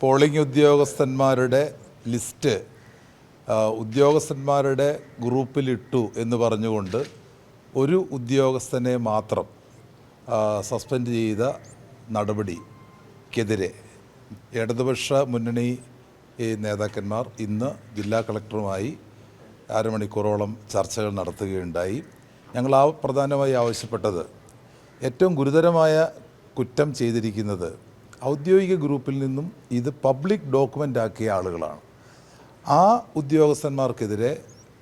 Polling ഉദ്യോഗസ്ഥന്മാരുടെ list ഉദ്യോഗസ്ഥന്മാരുടെ ഗ്രൂപ്പിലിട്ടു എന്ന് പറഞ്ഞുകൊണ്ട് ഒരു ഉദ്യോഗസ്ഥനെ മാത്രം സസ്പെൻഡ് ചെയ്ത നടപടിക്കെതിരെ ഇടതുപക്ഷ മുന്നണി നേതാക്കന്മാർ ഇന്ന് ജില്ലാ കളക്ടറുമായി അരമണിക്കൂറോളം ചർച്ചകൾ നടത്തുകയുണ്ടായി. ഞങ്ങൾ ആ പ്രധാനമായി ആവശ്യപ്പെട്ടത് ഏറ്റവും ഗുരുതരമായ കുറ്റം ചെയ്തിരിക്കുന്നത് ഔദ്യോഗിക ഗ്രൂപ്പിൽ നിന്നും ഇത് പബ്ലിക് ഡോക്യുമെന്റ് ആക്കിയ ആളുകളാണ്. ആ ഉദ്യോഗസ്ഥന്മാർക്കെതിരെ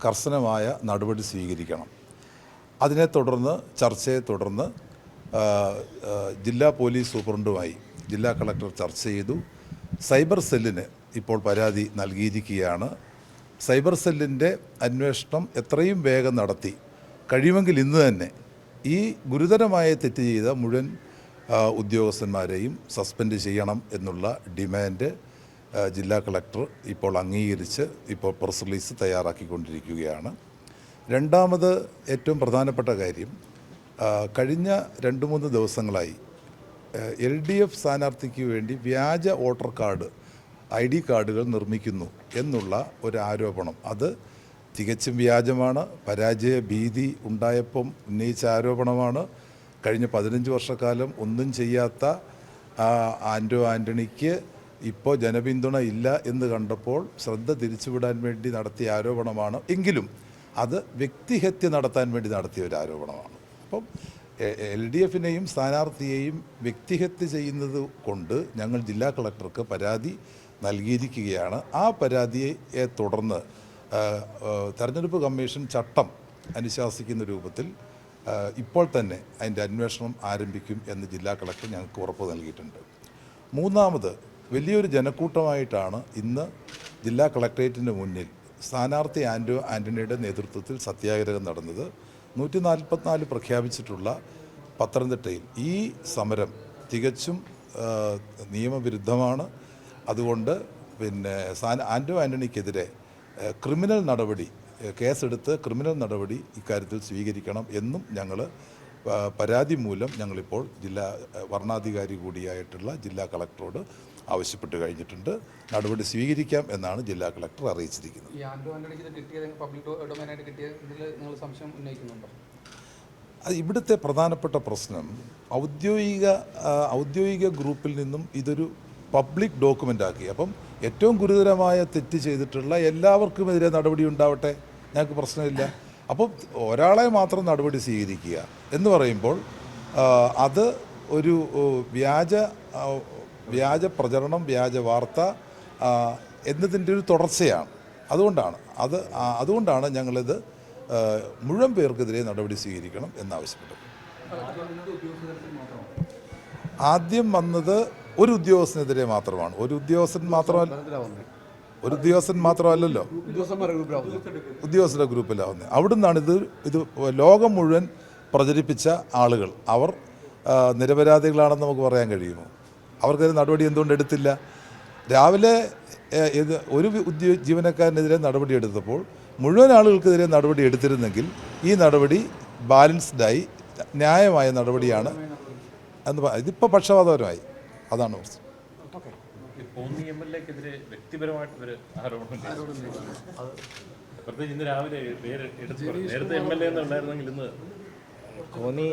കർശനമായ നടപടി സ്വീകരിക്കണം. അതിനെ തുടർന്ന് ചർച്ചയെ തുടർന്ന് ജില്ലാ പോലീസ് സൂപ്രണ്ടുമായി ജില്ലാ കളക്ടർ ചർച്ച ചെയ്തു. സൈബർ സെല്ലിന് ഇപ്പോൾ പരാതി നൽകിയിരിക്കുകയാണ്. സൈബർ സെല്ലിന്റെ അന്വേഷണം എത്രയും വേഗം നടത്തി. കഴിയുമെങ്കിൽ ഇന്ന് തന്നെ ഈ ഗുരുതരമായ തെറ്റ് ചെയ്ത മുഴുവൻ ഉദ്യോഗസ്ഥന്മാരെയും സസ്പെൻഡ് ചെയ്യണം എന്നുള്ള ഡിമാൻഡ് ജില്ലാ കളക്ടർ ഇപ്പോൾ അംഗീകരിച്ച് ഇപ്പോൾ പ്രസ് റിലീസ് തയ്യാറാക്കിക്കൊണ്ടിരിക്കുകയാണ്. രണ്ടാമത് ഏറ്റവും പ്രധാനപ്പെട്ട കാര്യം കഴിഞ്ഞ രണ്ട് മൂന്ന് ദിവസങ്ങളായി എൽ ഡി എഫ് സ്ഥാനാർത്ഥിക്ക് വേണ്ടി വ്യാജ വോട്ടർ കാർഡ് ഐ ഡി കാർഡുകൾ നിർമ്മിക്കുന്നു എന്നുള്ള ഒരു ആരോപണം. അത് തികച്ചും വ്യാജമാണ് പരാജയ ഭീതി ഉണ്ടായപ്പം ഉന്നയിച്ച ആരോപണമാണ്. കഴിഞ്ഞ പതിനഞ്ച് വർഷക്കാലം ഒന്നും ചെയ്യാത്ത ആ, ആന്റോ ആന്റണിക്ക് ഇപ്പോൾ ജനപിന്തുണ ഇല്ല എന്ന് കണ്ടപ്പോൾ ശ്രദ്ധ തിരിച്ചുവിടാൻ വേണ്ടി നടത്തിയ ആരോപണമാണ്. എങ്കിലും അത് വ്യക്തിഹത്യ നടത്താൻ വേണ്ടി നടത്തിയ ഒരു ആരോപണമാണ്. അപ്പം എൽ ഡി എഫിനെയും സ്ഥാനാർത്ഥിയെയും വ്യക്തിഹത്യ ചെയ്യുന്നത് കൊണ്ട് ഞങ്ങൾ ജില്ലാ കളക്ടർക്ക് പരാതി നൽകിയിരിക്കുകയാണ്. ആ പരാതിയെ തുടർന്ന് തെരഞ്ഞെടുപ്പ് കമ്മീഷൻ ചട്ടം അനുശാസിക്കുന്ന രൂപത്തിൽ ഇപ്പോൾ തന്നെ അതിന്റെ അന്വേഷണം ആരംഭിക്കും എന്ന് ജില്ലാ കളക്ടർ ഞങ്ങൾക്ക് ഉറപ്പ് നൽകിയിട്ടുണ്ട്. മൂന്നാമത് വലിയൊരു ജനക്കൂട്ടമായിട്ടാണ് ഇന്ന് ജില്ലാ കളക്ടറേറ്റിന് മുന്നിൽ സ്ഥാനാർത്ഥി ആൻഡോ ആന്റണിയുടെ നേതൃത്വത്തിൽ സത്യാഗ്രഹം നടന്നത്. നൂറ്റി നാൽപ്പത്തിനാല് പ്രഖ്യാപിച്ചിട്ടുള്ള പത്തനംതിട്ടയിൽ. ഈ സമരം തികച്ചും നിയമവിരുദ്ധമാണ്. അതുകൊണ്ട് പിന്നെ ആൻഡോ ആന്റണിക്കെതിരെ ക്രിമിനൽ നടപടി കേസെടുത്ത് ക്രിമിനൽ നടപടി ഇക്കാര്യത്തിൽ സ്വീകരിക്കണം എന്നും ഞങ്ങൾ പരാതി മൂലം ഞങ്ങളിപ്പോൾ ജില്ലാ വർണാധികാരി കൂടിയായിട്ടുള്ള ജില്ലാ കളക്ടറോട് ആവശ്യപ്പെട്ട് കഴിഞ്ഞിട്ടുണ്ട്. നടപടി സ്വീകരിക്കാം എന്നാണ് ജില്ലാ കളക്ടർ അറിയിച്ചിരിക്കുന്നത്. അത് ഇവിടുത്തെ പ്രധാനപ്പെട്ട പ്രശ്നം ഔദ്യോഗിക ഔദ്യോഗിക ഗ്രൂപ്പിൽ നിന്നും ഇതൊരു പബ്ലിക് ഡോക്യുമെന്റ് ആക്കി അപ്പം ഏറ്റവും ഗുരുതരമായ തെറ്റ് ചെയ്തിട്ടുള്ള എല്ലാവർക്കും എല്ലാവർക്കുമെതിരെ നടപടി ഉണ്ടാവട്ടെ? ഞങ്ങൾക്ക് പ്രശ്നമില്ല. അപ്പോൾ ഒരാളെ മാത്രം നടപടി സ്വീകരിക്കുക എന്ന് പറയുമ്പോൾ അത് ഒരു വ്യാജ വ്യാജ പ്രചരണം വ്യാജ വാർത്ത എന്നതിന്റെ ഒരു തുടർച്ചയാണ്. അതുകൊണ്ടാണ്. അത് അതുകൊണ്ടാണ് ഞങ്ങളിത് മുഴുവൻ പേർക്കെതിരെ നടപടി സ്വീകരിക്കണം എന്നാവശ്യപ്പെട്ടത്. ആദ്യം വന്നത് ഒരു ഉദ്യോഗസ്ഥനെതിരെ മാത്രമാണ്. ഒരു ഉദ്യോഗസ്ഥൻ മാത്രമല്ല ഒരു ഉദ്യോഗസ്ഥൻ മാത്രമല്ലല്ലോ. ഉദ്യോഗസ്ഥരുടെ ഗ്രൂപ്പിലാവുന്നത്. അവിടുന്നാണ് ഇത് ഇത് ലോകം മുഴുവൻ പ്രചരിപ്പിച്ച ആളുകൾ. അവർ നിരപരാധികളാണെന്ന് നമുക്ക് പറയാൻ കഴിയുമോ? അവർക്കൊരു നടപടി എന്തുകൊണ്ട് എടുത്തില്ല? രാവിലെ ഇത് ഒരു ഉദ്യോ ജീവനക്കാരനെതിരെ നടപടി എടുത്തപ്പോൾ മുഴുവൻ ആളുകൾക്കെതിരെ നടപടി എടുത്തിരുന്നെങ്കിൽ ഈ നടപടി ബാലൻസ്ഡായി ന്യായമായ നടപടിയാണ് എന്ന് ഇതിപ്പോൾ പക്ഷപാതപരമായി. അതാണ് പ്രശ്നം ഈ കോന്നി എം എൽ എക്കെതിരെ വ്യക്തിപരമായിട്ട് ഒരു ആരോപണം. പ്രത്യേകിച്ച് ഇന്ന് രാവിലെ പേര് എടുത്തു നേരത്തെ എം എൽ എ എന്നുണ്ടായിരുന്നെങ്കിൽ ഇന്ന് കോന്നി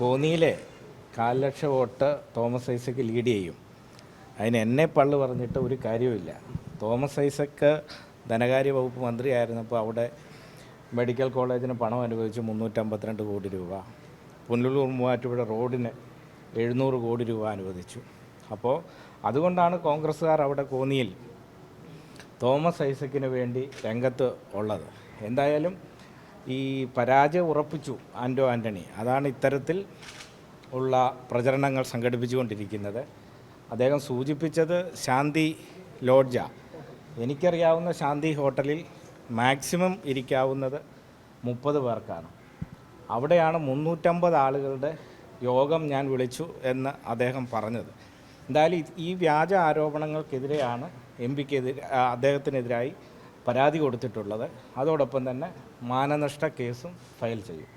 കോന്നിയിലെ കാൽ ലക്ഷം വോട്ട് തോമസ് ഐസക്ക് ലീഡ് ചെയ്യും. അതിന് എന്നെ പള്ളു പറഞ്ഞിട്ട് ഒരു കാര്യവുമില്ല. തോമസ് ഐസക്ക് ധനകാര്യ വകുപ്പ് മന്ത്രിയായിരുന്നപ്പോൾ അവിടെ മെഡിക്കൽ കോളേജിന് പണം അനുവദിച്ച് മുന്നൂറ്റമ്പത്തിരണ്ട് കോടി രൂപ. പുനലൂർ മൂവാറ്റുപുഴ റോഡിന് എഴുന്നൂറ് കോടി രൂപ അനുവദിച്ചു. അപ്പോൾ അതുകൊണ്ടാണ് കോൺഗ്രസ്സുകാർ അവിടെ കോന്നിയിൽ തോമസ് ഐസക്കിന് വേണ്ടി രംഗത്ത് ഉള്ളത്. എന്തായാലും ഈ പരാജയം ഉറപ്പിച്ചു ആന്റോ ആന്റണി അതാണ് ഇത്തരത്തിൽ ഉള്ള പ്രചരണങ്ങൾ സംഘടിപ്പിച്ചുകൊണ്ടിരിക്കുന്നത്. അദ്ദേഹം സൂചിപ്പിച്ചത് ശാന്തി ലോഡ്ജ. എനിക്കറിയാവുന്ന ശാന്തി ഹോട്ടലിൽ മാക്സിമം ഇരിക്കാവുന്നത് മുപ്പത് പേർക്കാണ്. അവിടെയാണ് മുന്നൂറ്റമ്പത് ആളുകളുടെ യോഗം ഞാൻ വിളിച്ചു എന്ന് അദ്ദേഹം പറഞ്ഞത്. എന്തായാലും ഈ വ്യാജ ആരോപണങ്ങൾക്കെതിരെയാണ് എം പിക്കെതിരെ അദ്ദേഹത്തിനെതിരായി പരാതി കൊടുത്തിട്ടുള്ളത്. അതോടൊപ്പം തന്നെ മാനനഷ്ട കേസും ഫയൽ ചെയ്യും.